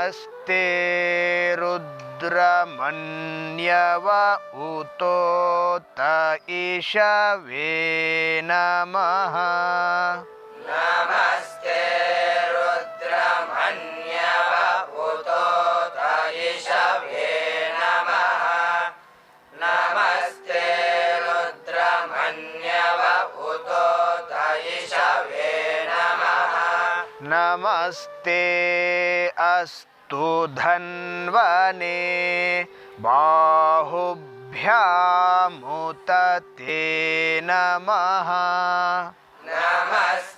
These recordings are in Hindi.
नमस्ते रुद्रमन्यव उतोत ईशवे नमः। नमस्ते अस्तु धन्वने बाहुभ्यामुत ते नमः। नमस्ते।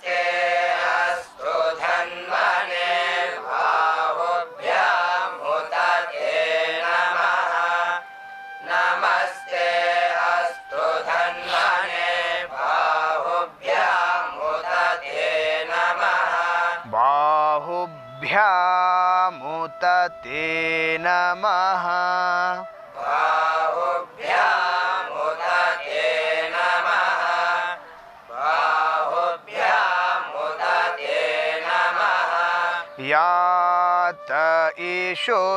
नमः। बाहुभ्यामुदते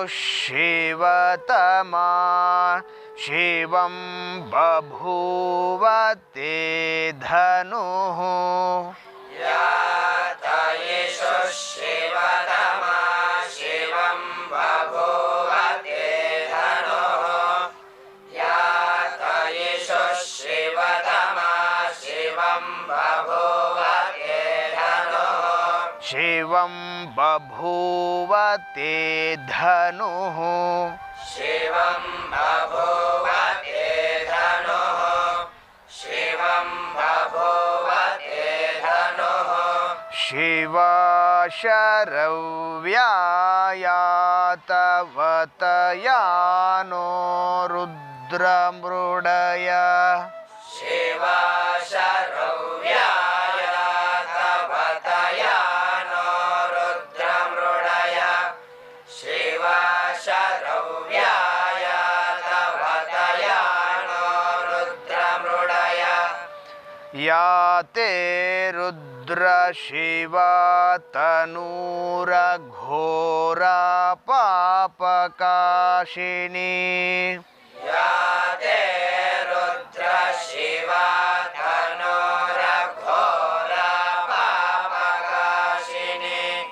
शिवतमा शिवं बभूवते धनुः। यातयिषु शिवतमा शिवं बभूव ते धनुः। शिवं बभूवते धनुः। शिवं बभूवते धनुः। शिवशरव्यायातवतयानो रुद्रमृडय। शिवा या ते रुद्रशिवा तनूरघोरा पापकाशिनी। या ते रुद्र शिवा धनुरघोरा पापकाशिनी।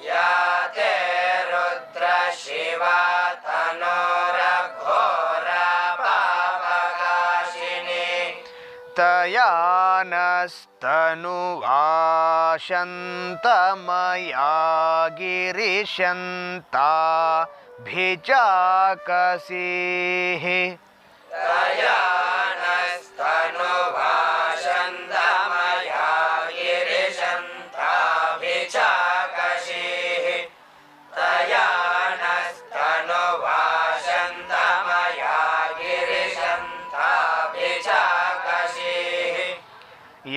या ते रुद्र शिवा तया नस्तनुवाशन्तमया गिरिशन्ता भिचाकसीः तया नस्तनुभाषन्दमया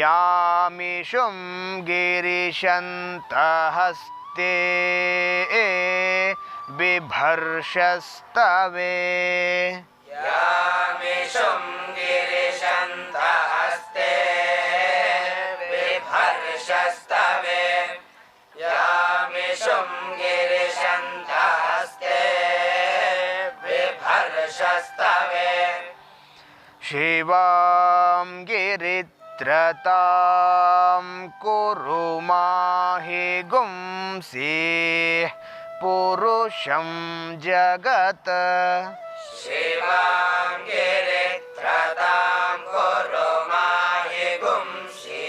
यामिषुं गिरिशन्तहस्ते बिभर्षस्तवे यामिषुं गिरिशन्तहस्ते बिभर्षस्तवे यामिषुं गिरिशन्तहस्ते बिभर्षस्तवे शिवां गिरित्रतां कुरु माहि गुंसीः पुरुषं जगत् शिवां गिरित्रतां कुरु माहि गुंसि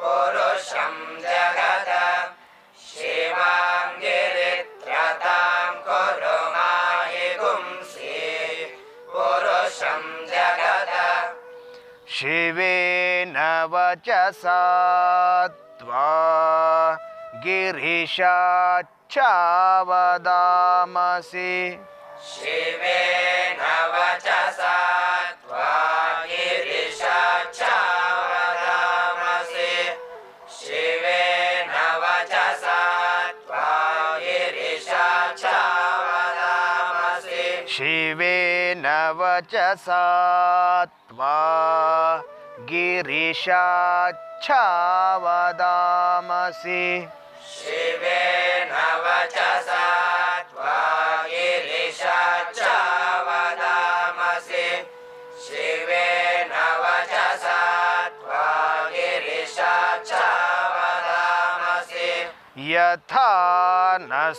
पुरुषं जगत शिवां गिरित्रतां कुरु माहि गुंसि पुरुषं जगत शिवेन वचसा त्वा गिरिशाच्छावदामसि शिवेन वचसा त्वा गिरिशाच्छावदामसि वचसा त्वा गिरिशाच्छावदामसि। शिवेन वचसा त्वा गिरिशाच्छावदामसि शिवेन वचसा त्वा गिरिशाच्छावदामसि यथा नः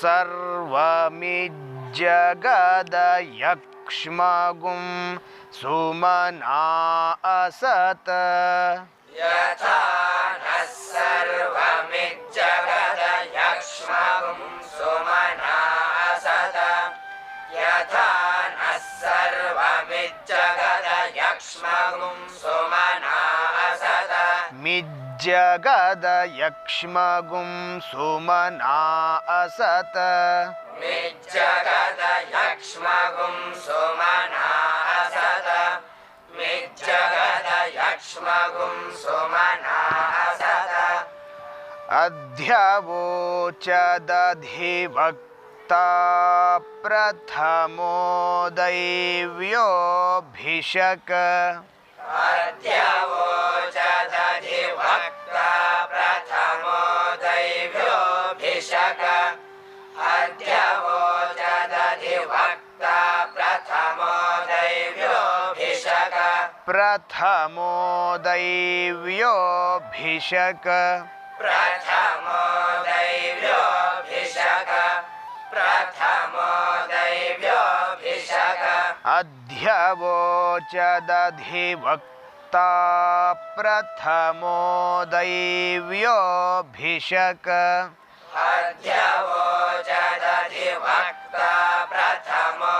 सर्वमिज्जगदयक्ष्मगुं सुमना असत यथा नः सर्वमिज्जगदयक्ष्मगुं सुमना असत यथा नः सर्वमिज्जगदयक्ष्मगुं सुमना असत मिज्जगदयक्ष्मगुं सुमना असत मिज्जगदयक्ष्मगुं सुमना मिज्जगदयक्ष्मगुं सुमना असत अध्यवोचदधिवक्ता प्रथमो दैव्योऽभिषक अद्यवोचदधिवक्ता प्रथमो दैव्योऽभिषक दैव्योऽभिषक प्रथमो दैव्योऽभिषक प्रथमो दैव्योऽभिषक प्रथमो दैव्योऽभिषक अध्यवोचदधिवक्ता प्रथमो दैव्योऽभिषक अद्यवोचदधिवक्ता प्रथमो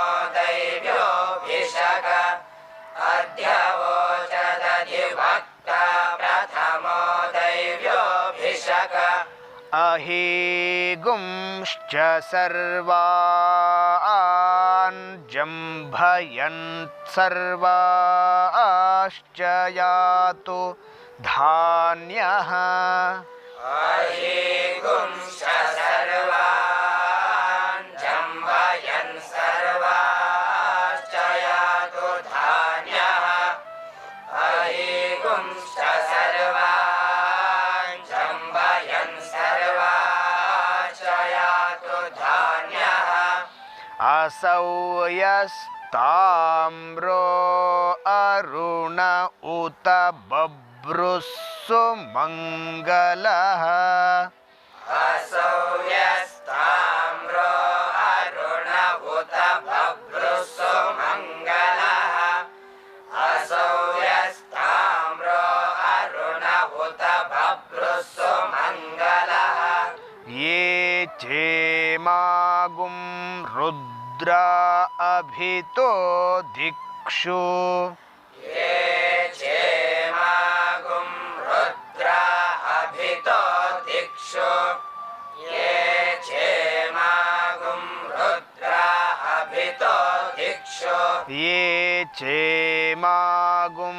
अहीगुंश्च सर्वान् जम्भयन् सर्वाश्च यातु धान्यः। अहीगुंश्च सर्वान् असौ यस्ताम्रो अरुण उत बभ्रुस्सु मङ्गलः। असौ यस्ताम्रो अरुण उत बभ्रुसु मङ्गलः। असौ यस्ताम्रो अरुण बभ्रुसु मङ्गलः रुद्रा अभितो दिक्षु ये चेमागुं रुद्रा अभितो दिक्षु ये चेमागुं रुद्रा अभितो दिक्षु ये चेमागुं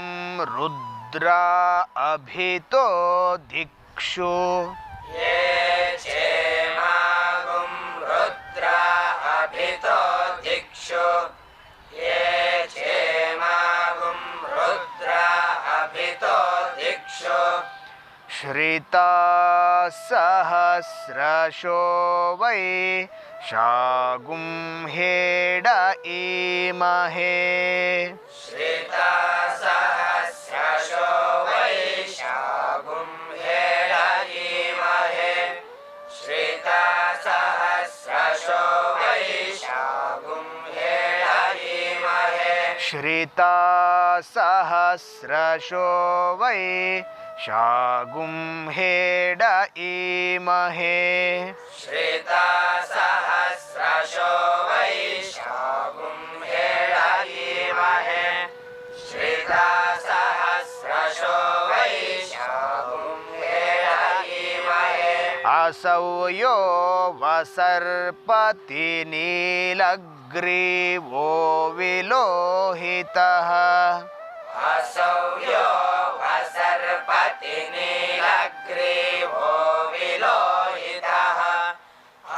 रुद्रा अभितो दिक्षु ये अभितो दिक्षु ये चेमागुं रुद्रा अभितो दिक्षु श्रिता सहस्रशो वै शागुं हेड ईमहे श्रिता सहस्रशो वैशागुं हेडयीमहे श्रिता सहस्रशो वैशागुं श्रिता सहस्रशो वै शागुं हेड ईमहे श्रिता सहस्रशो वैशागुं हेडयीमहे श्रिता सहस्रशो वैशागुं हेडयीमहे असौ यो वसर्पति ग्रीवो विलोहितः। असौ यो शर्पति विलोहितः।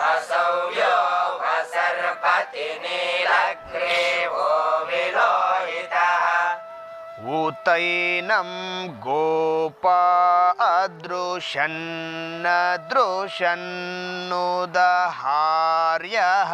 असौ यो सर्पति विलोहितः। उतैनं गोपा अदृशन्न दृशन्नुदहार्यः।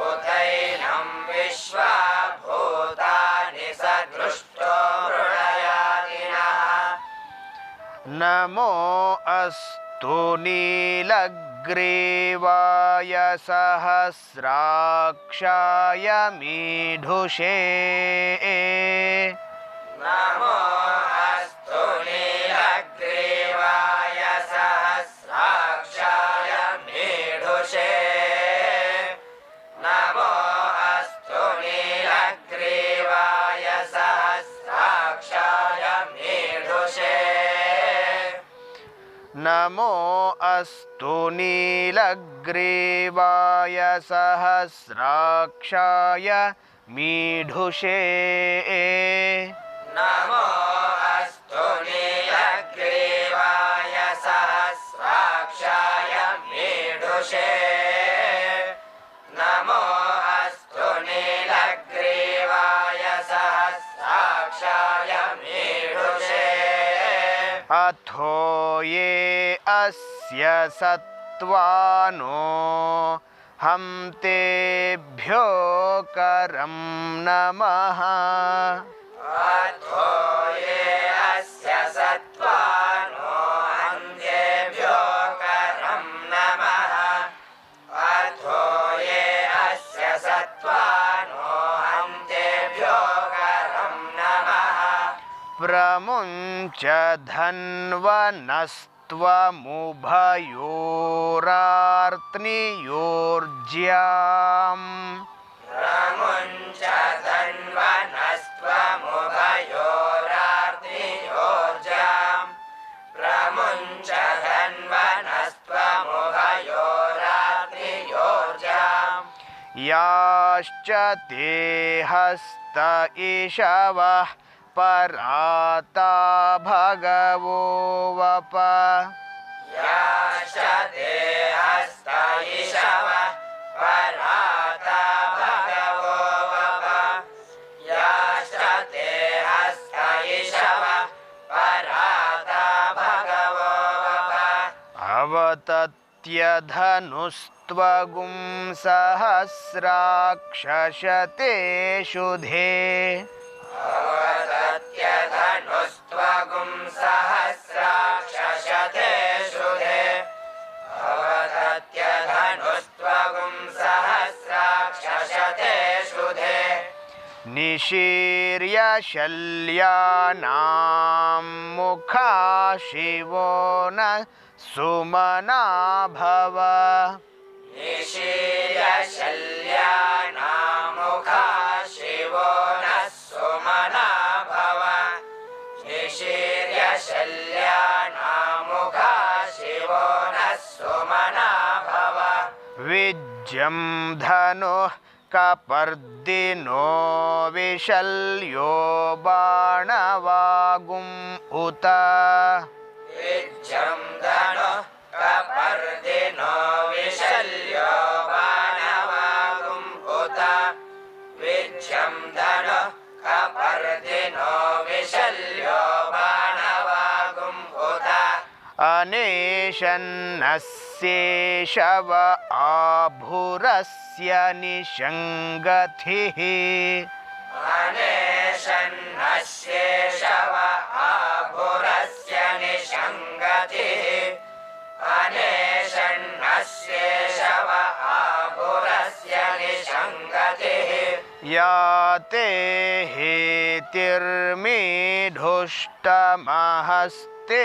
उतैनं विश्वा भूतानि सदृष्टो मृडयातिनः नमो अस्तु नीलग्रीवाय सहस्राक्षाय मीढुषे। नमो अस्तु नीलग्रीवाय अस्तु नीलग्रीवाय सहस्राक्षाय मीढुषे। नमो अस्तु नीलग्रीवाय सहस्राक्षाय मीढुषे। नमो अथो ये अस्य सत्त्वानो हम तेभ्यो करम नमः। अथो ये प्रमुञ्च धन्वनस्त्वमुभयोरार्त्नियोर्ज्याम्। प्रमुञ्च प्रमुञ्च याश्च ते हस्त इषवः पराता भगवो वप। याश्च हस्त पराता भगवो वप। याश्च पराता भगवो वप। अवतत्यधनुस्त्वगुं सहस्राक्षशते शुधे निशीर्य शल्यानां मुखा शिवो न सुमना भव। निशीर्यशल्यानामुखा विज्यं धनुः कपर्दिनो विशल्यो बाणवागुम् उत। विज्यं धनुः कपर्दिनो विशल्यो बाणवागुम् उत। विज्यं धनुः कपर्दिनो अने शन्नस्येषव आभूरस्य निशङ्गतिः अनेशन्न शेषव आभुरस्य या ते हेतिर्मीढुष्टमहस्ते।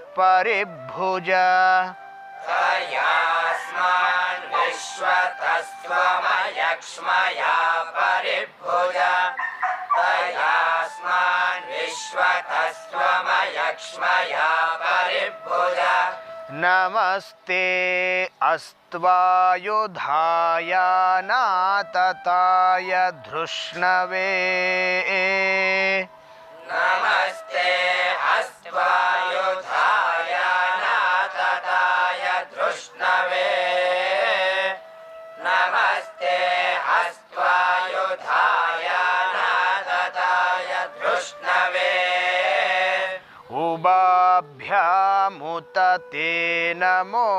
परिभुज। तयास्मान् विश्वतस्त्वमयक्ष्मया परिभुज। तयास्मान् विश्वतस्त्वमयक्ष्मया परिभुज। नमस्ते अस्त्वायुधाय नातताय धृष्णवे। नमस्ते नातताय धृष्णवे नमस्ते नातताय धृष्णवे ते नमो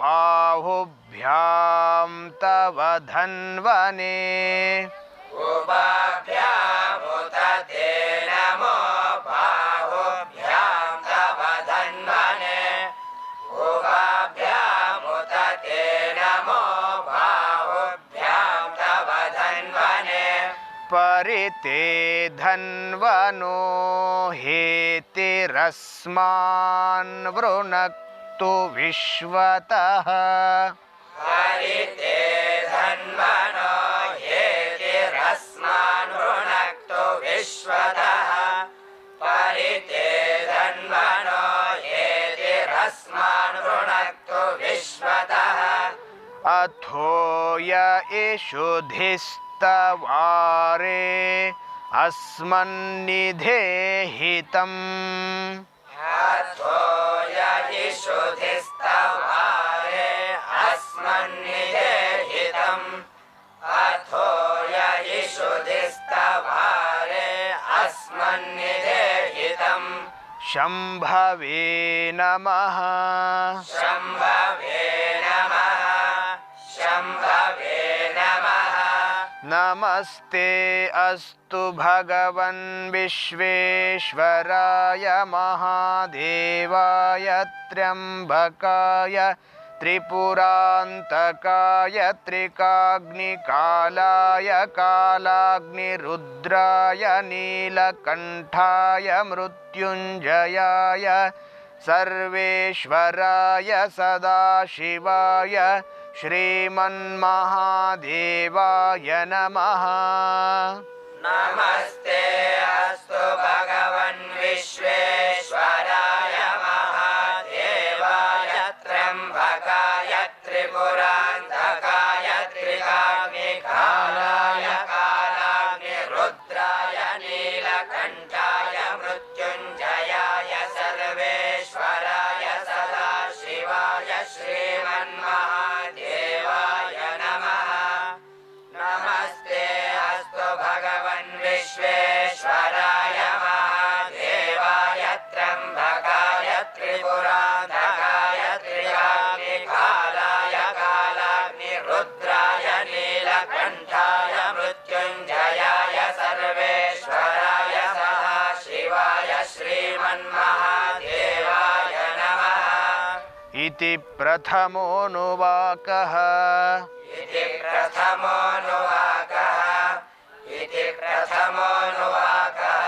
बाहुभ्यां तव धन्वने। उपाभ्यामुत परिते धन्वनो हेतिरस्मान् वृणक्तु विश्वतः। हरिते धन्वनो हेतिरस्मान् वृणक्तु विश्वतः। परिते धन्वनो हेतिरस्मान् वृणक्तु विश्वतः। अथो य इषुधिस्तवारे अस्मन्निधेहितम् अथो यिषुधिस्तवारे अस्मन्निदेहितम् शम्भवे नमः। शम्भवे नमस्ते अस्तु भगवन् विश्वेश्वराय महादेवाय त्र्यम्बकाय त्रिपुरान्तकाय त्रिकाग्निकालाय कालाग्निरुद्राय नीलकण्ठाय मृत्युञ्जयाय सर्वेश्वराय सदाशिवाय श्रीमन्महादेवाय नमः। नमस्ते अस्तु भगवन् विश्वेश्वराय त्रिपुरान्तकाय इति प्रथमोऽनुवाकः इति प्रथमोऽनुवाकः इति प्रथमोऽनुवाकः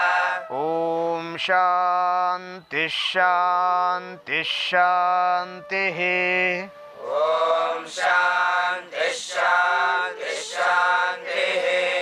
ॐ शान्तिः शान्तिः शान्तिः। ॐ शान्तिः शान्तिः शान्तिः।